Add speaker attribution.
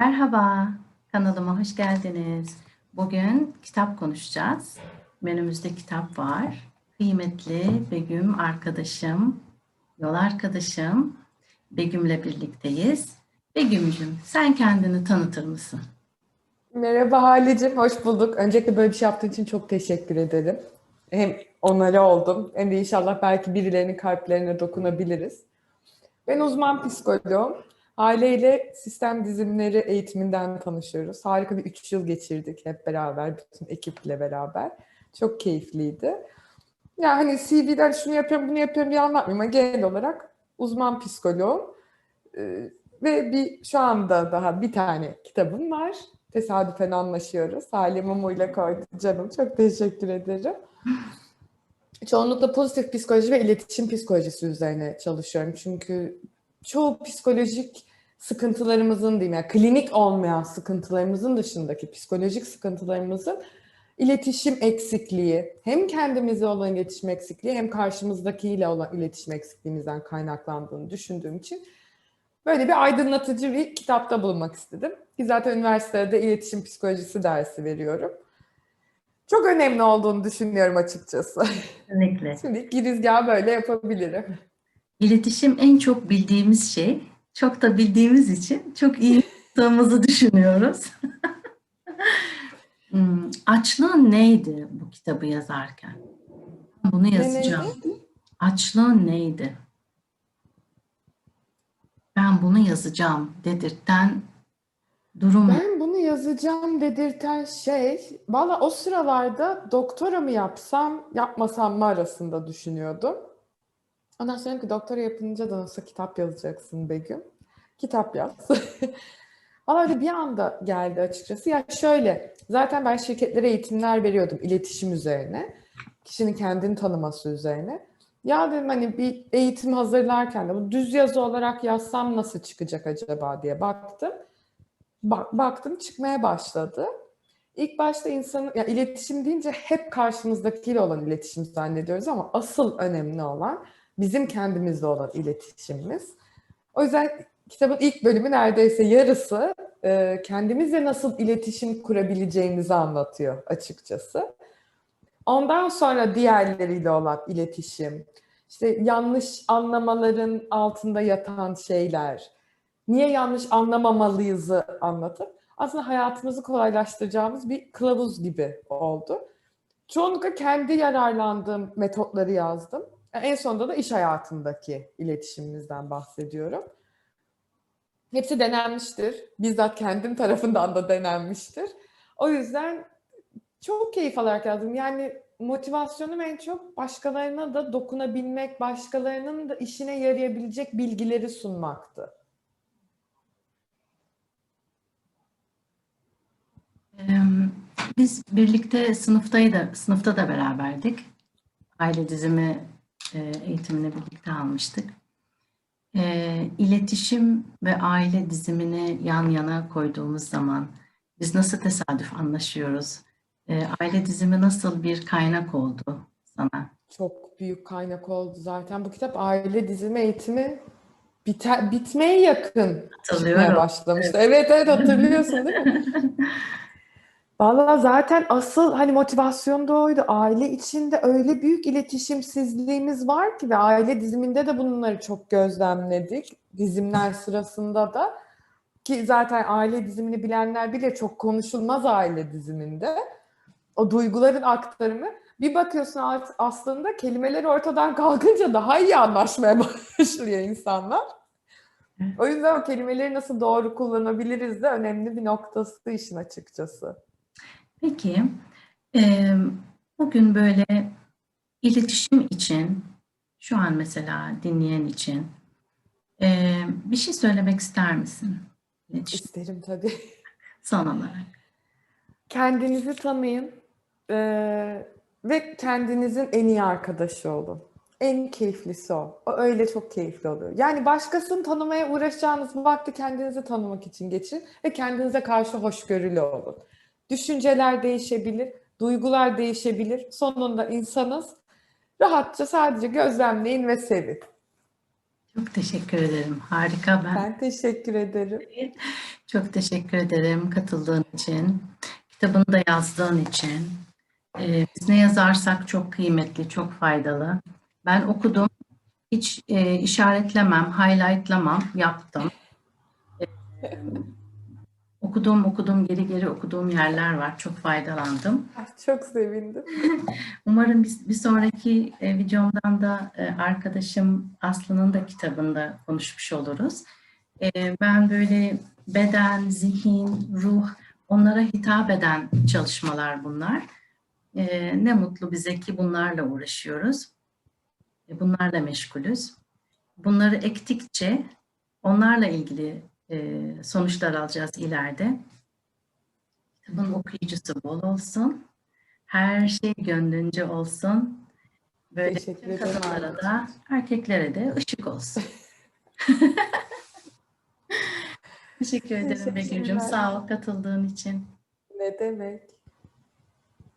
Speaker 1: Merhaba, kanalıma hoş geldiniz. Bugün kitap konuşacağız. Menümüzde kitap var. Kıymetli Begüm arkadaşım, yol arkadaşım Begüm'le birlikteyiz. Begüm'cüm, sen kendini tanıtır mısın?
Speaker 2: Merhaba Halicim, hoş bulduk. Öncelikle böyle bir şey yaptığın için çok teşekkür ederim. Hem onlara oldum hem de inşallah belki birilerinin kalplerine dokunabiliriz. Ben uzman psikoloğum. Aileyle sistem dizimleri eğitiminden tanışıyoruz. Harika bir üç yıl geçirdik hep beraber, bütün ekiple beraber. Çok keyifliydi. Ya hani CV'den şunu yapıyorum, bunu yapıyorum diye anlatmıyorum ama genel olarak uzman psikoloğum. Ee, ve bir şu anda daha bir tane kitabım var. Tesadüfen anlaşıyoruz. Halim Mumu'yla koydu canım. Çok teşekkür ederim. Çoğunlukla pozitif psikoloji ve iletişim psikolojisi üzerine çalışıyorum. Çünkü çoğu psikolojik sıkıntılarımızın diyeyim yani klinik olmayan sıkıntılarımızın dışındaki psikolojik sıkıntılarımızın iletişim eksikliği, hem kendimize olan iletişim eksikliği hem karşımızdakiyle olan iletişim eksikliğimizden kaynaklandığını düşündüğüm için böyle bir aydınlatıcı bir kitapta bulunmak istedim. Ki zaten üniversitede iletişim psikolojisi dersi veriyorum. Çok önemli olduğunu düşünüyorum açıkçası.
Speaker 1: Kesinlikle.
Speaker 2: Şimdi girizgahı böyle yapabilirim.
Speaker 1: İletişim en çok bildiğimiz şey. Çok da bildiğimiz için çok iyi yaptığımızı düşünüyoruz. Hmm, Açlığın neydi bu kitabı yazarken? Bunu yazacağım. Açlığın neydi? Ben bunu yazacağım dedirten durum?
Speaker 2: Ben bunu yazacağım dedirten şey, valla o sıralarda doktora mı yapsam, yapmasam mı arasında düşünüyordum. Ondan sonra dedim ki doktora yapınca da nasıl kitap yazacaksın Begüm? Kitap yaz. Valla öyle bir anda geldi açıkçası. Ya şöyle, zaten ben şirketlere eğitimler veriyordum iletişim üzerine. Kişinin kendini tanıması üzerine. Ya dedim hani bir eğitim hazırlarken de bu düz yazı olarak yazsam nasıl çıkacak acaba diye baktım. Bak, baktım çıkmaya başladı. İlk başta insanın, ya iletişim deyince hep karşımızdakiyle olan iletişim zannediyoruz ama asıl önemli olan bizim kendimizle olan iletişimimiz. O yüzden kitabın ilk bölümü neredeyse yarısı e, kendimizle nasıl iletişim kurabileceğimizi anlatıyor açıkçası. Ondan sonra diğerleriyle olan iletişim, işte yanlış anlamaların altında yatan şeyler, niye yanlış anlamamalıyızı anlatıp aslında hayatımızı kolaylaştıracağımız bir kılavuz gibi oldu. Çoğunlukla kendi yararlandığım metotları yazdım. En sonunda da iş hayatındaki iletişimimizden bahsediyorum. Hepsi denenmiştir. Bizzat kendim tarafından da denenmiştir. O yüzden çok keyif alarak yazdım. Yani motivasyonum en çok başkalarına da dokunabilmek, başkalarının da işine yarayabilecek bilgileri sunmaktı.
Speaker 1: Biz birlikte sınıftaydı, sınıfta da beraberdik. Aile dizimi e, eğitimini birlikte almıştık. Ee, İletişim ve aile dizimini yan yana koyduğumuz zaman biz nasıl tesadüf anlaşıyoruz? Ee, Aile dizimi nasıl bir kaynak oldu sana?
Speaker 2: Çok büyük kaynak oldu zaten. Bu kitap aile dizimi eğitimi bite, bitmeye yakın
Speaker 1: Hatırlıyorum.
Speaker 2: başlamıştı. Evet evet hatırlıyorsun değil mi? Vallahi zaten asıl hani motivasyon da oydu. Aile içinde öyle büyük iletişimsizliğimiz var ki ve aile diziminde de bunları çok gözlemledik. Dizimler sırasında da ki zaten aile dizimini bilenler bilir çok konuşulmaz aile diziminde. O duyguların aktarımı bir bakıyorsun as- aslında kelimeler ortadan kalkınca daha iyi anlaşmaya başlıyor insanlar. O yüzden o kelimeleri nasıl doğru kullanabiliriz de önemli bir noktası işin açıkçası.
Speaker 1: Peki, e, bugün böyle iletişim için, şu an mesela dinleyen için e, bir şey söylemek ister misin? İletişim
Speaker 2: İsterim tabii.
Speaker 1: son olarak.
Speaker 2: Kendinizi tanıyın eee, ve kendinizin en iyi arkadaşı olun. En keyiflisi o. O öyle çok keyifli oluyor. Yani başkasını tanımaya uğraşacağınız vakti kendinizi tanımak için geçin ve kendinize karşı hoşgörülü olun. Düşünceler değişebilir, duygular değişebilir. Sonunda insanız. Rahatça sadece gözlemleyin ve sevin.
Speaker 1: Çok teşekkür ederim. Harika. Ben
Speaker 2: Ben teşekkür ederim.
Speaker 1: çok teşekkür ederim katıldığın için, kitabını da yazdığın için. Ee, biz ne yazarsak çok kıymetli, çok faydalı. Ben okudum. Hiç e, işaretlemem, highlightlamam, yaptım. Okudum, okudum, geri geri okuduğum yerler var. Çok faydalandım.
Speaker 2: Ay, Çok sevindim.
Speaker 1: Umarım bir, bir sonraki e, videomdan da e, arkadaşım Aslı'nın da kitabında konuşmuş oluruz. E, ben böyle beden, zihin, ruh onlara hitap eden çalışmalar bunlar. E, ne mutlu bize ki bunlarla uğraşıyoruz. E, bunlarla meşgulüz. Bunları ektikçe onlarla ilgili sonuçlar alacağız ileride. Kitabın okuyucusu bol olsun. Her şey gönlünce olsun. Böyle
Speaker 2: Teşekkür
Speaker 1: kadınlara da erkeklere de ışık olsun. Teşekkür ederim Begüm'cüğüm. Sağ ol katıldığın için.
Speaker 2: Ne demek?